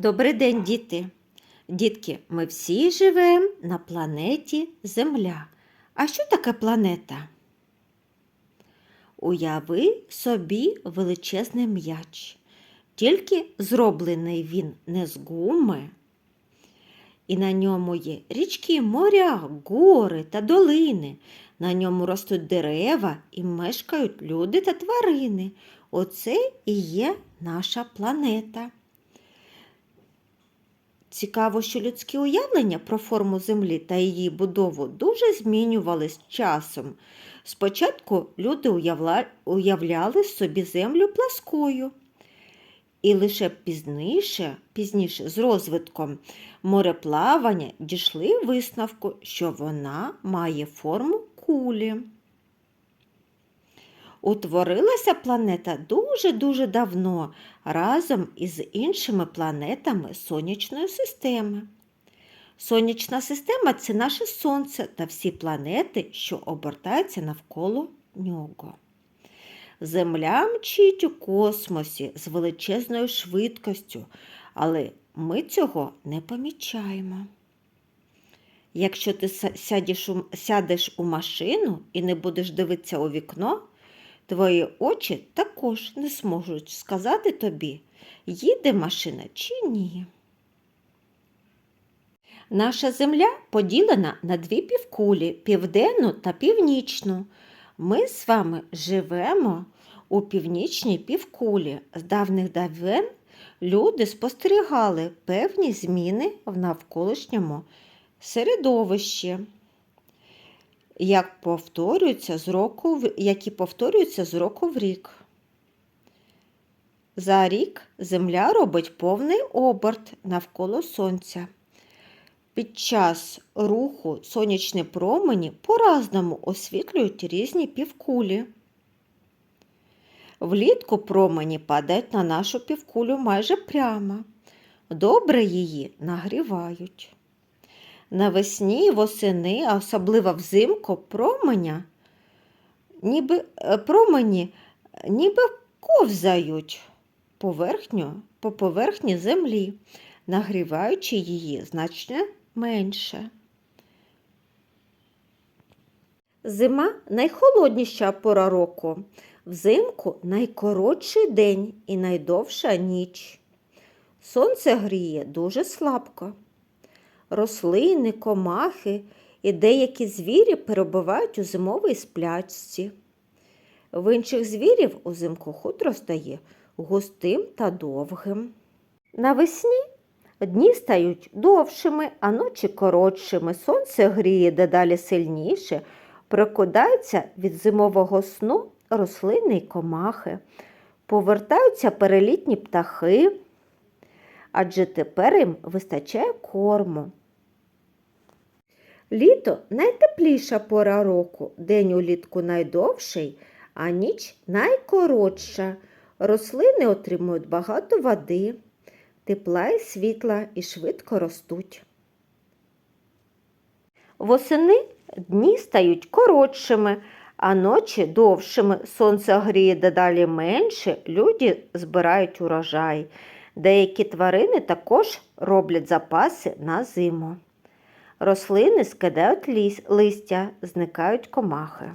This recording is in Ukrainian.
Добрий день, діти! Дітки, ми всі живемо на планеті Земля. А що таке планета? Уяви собі величезний м'яч. Тільки зроблений він не з гуми. І на ньому є річки, моря, гори та долини. На ньому ростуть дерева і мешкають люди та тварини. Оце і є наша планета. Цікаво, що людські уявлення про форму Землі та її будову дуже змінювались часом. Спочатку люди уявляли собі землю пласкою. І лише пізніше, пізніше з розвитком мореплавання дійшли висновку, що вона має форму кулі. Утворилася планета дуже-дуже давно разом із іншими планетами Сонячної системи. Сонячна система це наше Сонце та всі планети, що обертаються навколо нього. Земля мчить у космосі з величезною швидкістю, але ми цього не помічаємо. Якщо ти сядеш у, машину і не будеш дивитися у вікно, твої очі також не зможуть сказати тобі, їде машина чи ні. Наша земля поділена на дві півкулі південну та північну. Ми з вами живемо у північній півкулі. З давних давен люди спостерігали певні зміни в навколишньому середовищі, як повторюються з року, які повторюються з року в рік. За рік Земля робить повний оберт навколо Сонця. Під час руху сонячні промені по-разному освітлюють різні півкулі. Влітку промені падають на нашу півкулю майже прямо. Добре її нагрівають. Навесні восени, а особливо взимку, променя, ніби, промені ніби ковзають поверхню, по поверхні землі, нагріваючи її значно менше. Зима найхолодніша пора року. Взимку найкоротший день і найдовша ніч. Сонце гріє дуже слабко. Рослини, комахи і деякі звірі перебувають у зимовій сплячці. В інших звірів узимку хутро стає густим та довгим. Навесні дні стають довшими, а ночі коротшими. Сонце гріє дедалі сильніше, прокидаються від зимового сну рослини й комахи, повертаються перелітні птахи, адже тепер їм вистачає корму. Літо найтепліша пора року, день улітку найдовший, а ніч найкоротша. Рослини отримують багато води, тепла і світла і швидко ростуть. Восени дні стають коротшими, а ночі довшими. Сонце гріє дедалі менше, люди збирають урожай. Деякі тварини також роблять запаси на зиму. Рослини скидають листя, зникають комахи.